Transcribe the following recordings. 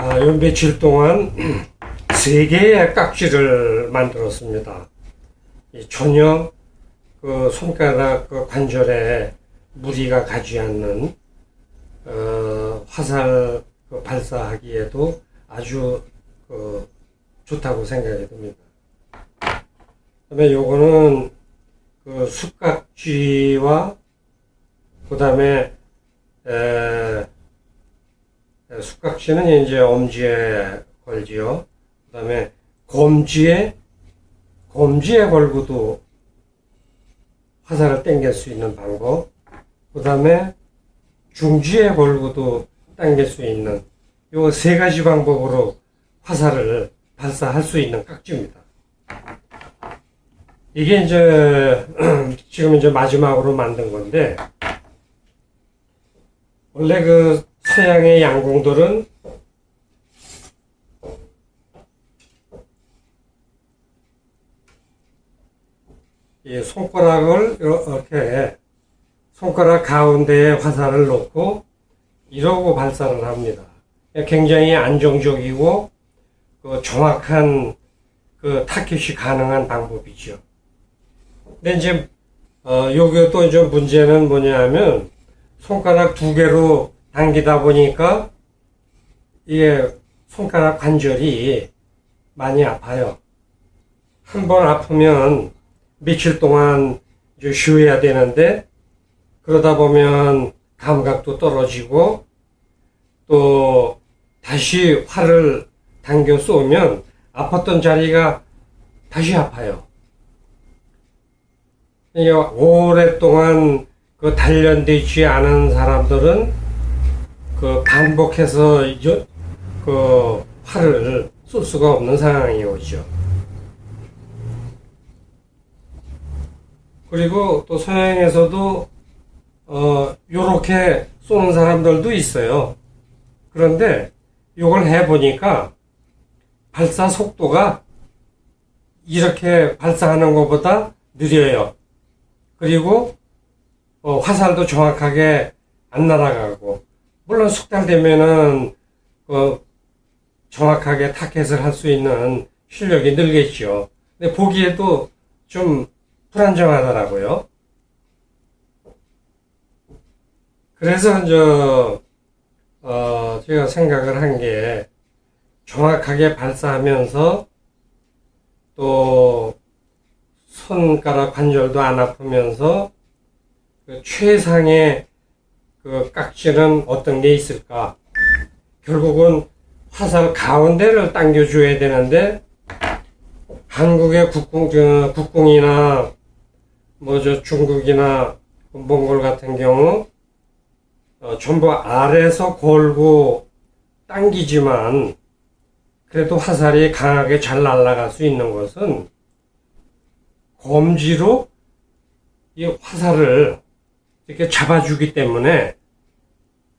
아, 요 며칠 동안 세 개의 깍지를 만들었습니다. 이 전혀 그 손가락 그 관절에 무리가 가지 않는 어, 화살 그 발사하기에도 아주 그 좋다고 생각이 듭니다. 그다음에 요거는 그 숯깍지와 그다음에 에, 에, 숯깍지는 이제 엄지에 걸지요. 그 다음에 곰지에 곰지에 걸고도 화살을 당길 수 있는 방법. 그 다음에 중지에 걸고도 당길 수 있는 요 세 가지 방법으로 화살을 발사할 수 있는 깍지입니다. 이게 이제 지금 이제 마지막으로 만든 건데 원래 그 서양의 양궁들은 이 손가락을 이렇게 손가락 가운데에 화살을 놓고 이러고 발사를 합니다. 굉장히 안정적이고 그 정확한 그 타켓이 가능한 방법이죠. 근데 이제 어 요게 또 이제 문제는 뭐냐면 손가락 두 개로 당기다 보니까 이게 손가락 관절이 많이 아파요. 한 번 아프면 며칠 동안 쉬어야 되는데 그러다 보면 감각도 떨어지고 또 다시 활을 당겨 쏘면 아팠던 자리가 다시 아파요. 오랫동안 그 단련되지 않은 사람들은 그 반복해서 여- 그 활을 쏠 수가 없는 상황이 오죠. 그리고 또 서양에서도 어 요렇게 쏘는 사람들도 있어요. 그런데 이걸 해 보니까 발사 속도가 이렇게 발사하는 것보다 느려요. 그리고 어, 화살도 정확하게 안 날아가고 물론 숙달되면은 어, 정확하게 타켓을 할 수 있는 실력이 늘겠죠. 근데 보기에도 좀 불안정하더라고요. 그래서 이제 어, 제가 생각을 한 게 정확하게 발사하면서 또 손가락 관절도 안 아프면서 그 최상의 그 깍지는 어떤 게 있을까? 결국은 화살 가운데를 당겨줘야 되는데 한국의 국궁, 저, 국궁이나 뭐저 중국이나 몽골 같은 경우 어, 전부 아래서 걸고 당기지만 그래도 화살이 강하게 잘 날아갈 수 있는 것은 검지로 이 화살을 이렇게 잡아주기 때문에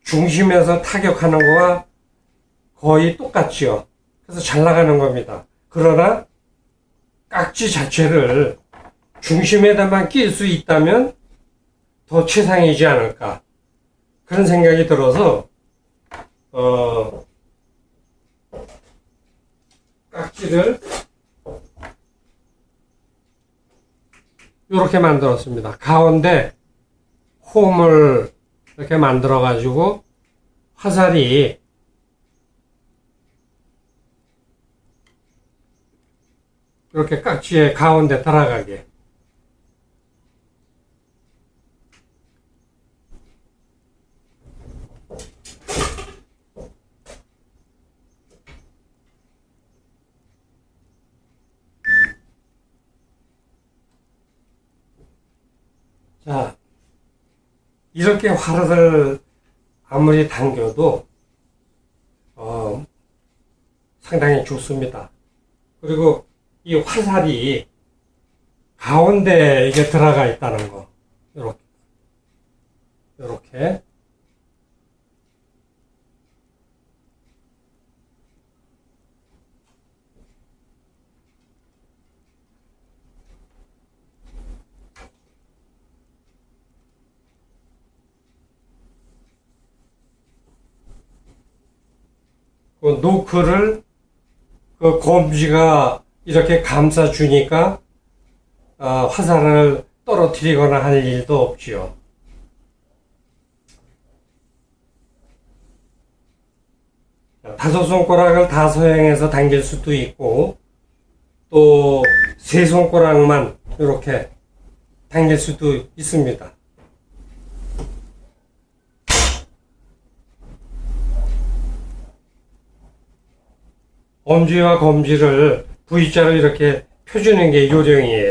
중심에서 타격하는 거와 거의 똑같지요. 그래서 잘 나가는 겁니다. 그러나 깍지 자체를 중심에다만 낄 수 있다면 더 최상이지 않을까. 그런 생각이 들어서, 어, 깍지를 이렇게 만들었습니다. 가운데 홈을 이렇게 만들어 가지고 화살이 이렇게 깍지의 가운데 들어가게. 자, 이렇게 화를 아무리 당겨도 어, 상당히 좋습니다. 그리고 이 화살이 가운데 이게 들어가 있다는 거. 요렇게. 요렇게. 그 노크를 그 검지가 이렇게 감싸 주니까 아, 화살을 떨어뜨리거나 할 일도 없지요. 다섯 손가락을 다 사용해서 당길 수도 있고 또 세 손가락만 이렇게 당길 수도 있습니다. 엄지와 검지를 V자로 이렇게 펴주는 게 요령이에요.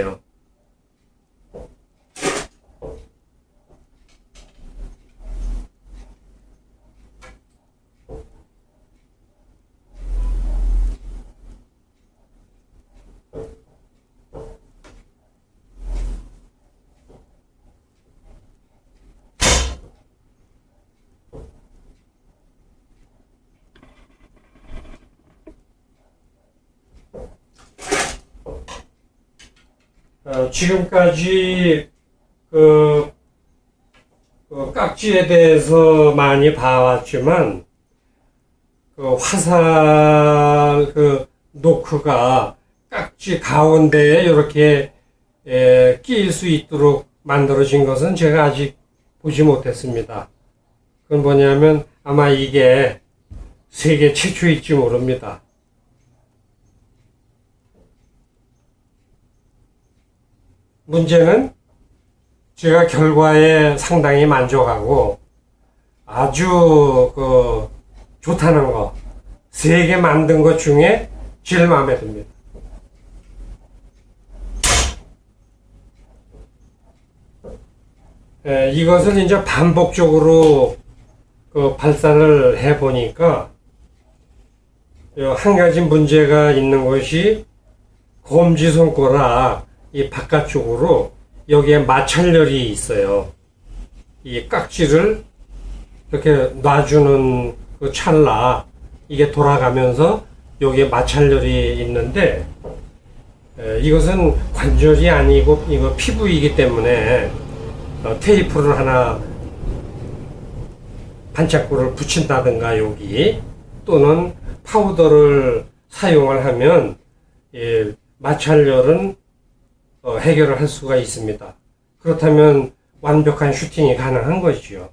어, 지금까지 그, 그 깍지에 대해서 많이 봐왔지만 그 화살 그 노크가 깍지 가운데에 이렇게 에, 끼일 수 있도록 만들어진 것은 제가 아직 보지 못했습니다. 그건 뭐냐면 아마 이게 세계 최초일지 모릅니다. 문제는 제가 결과에 상당히 만족하고 아주 그 좋다는 거, 세 개 만든 것 중에 제일 마음에 듭니다. 에, 이것을 이제 반복적으로 그 발사를 해 보니까 한 가지 문제가 있는 것이 검지 손가락 이 바깥쪽으로 여기에 마찰열이 있어요. 이 깍지를 이렇게 놔주는 그 찰나 이게 돌아가면서 여기에 마찰열이 있는데 에, 이것은 관절이 아니고 이거 피부이기 때문에 어, 테이프를 하나 반짝고를 붙인다든가 여기 또는 파우더를 사용을 하면 이 마찰열은 어, 해결을 할 수가 있습니다. 그렇다면 완벽한 슈팅이 가능한 것이죠.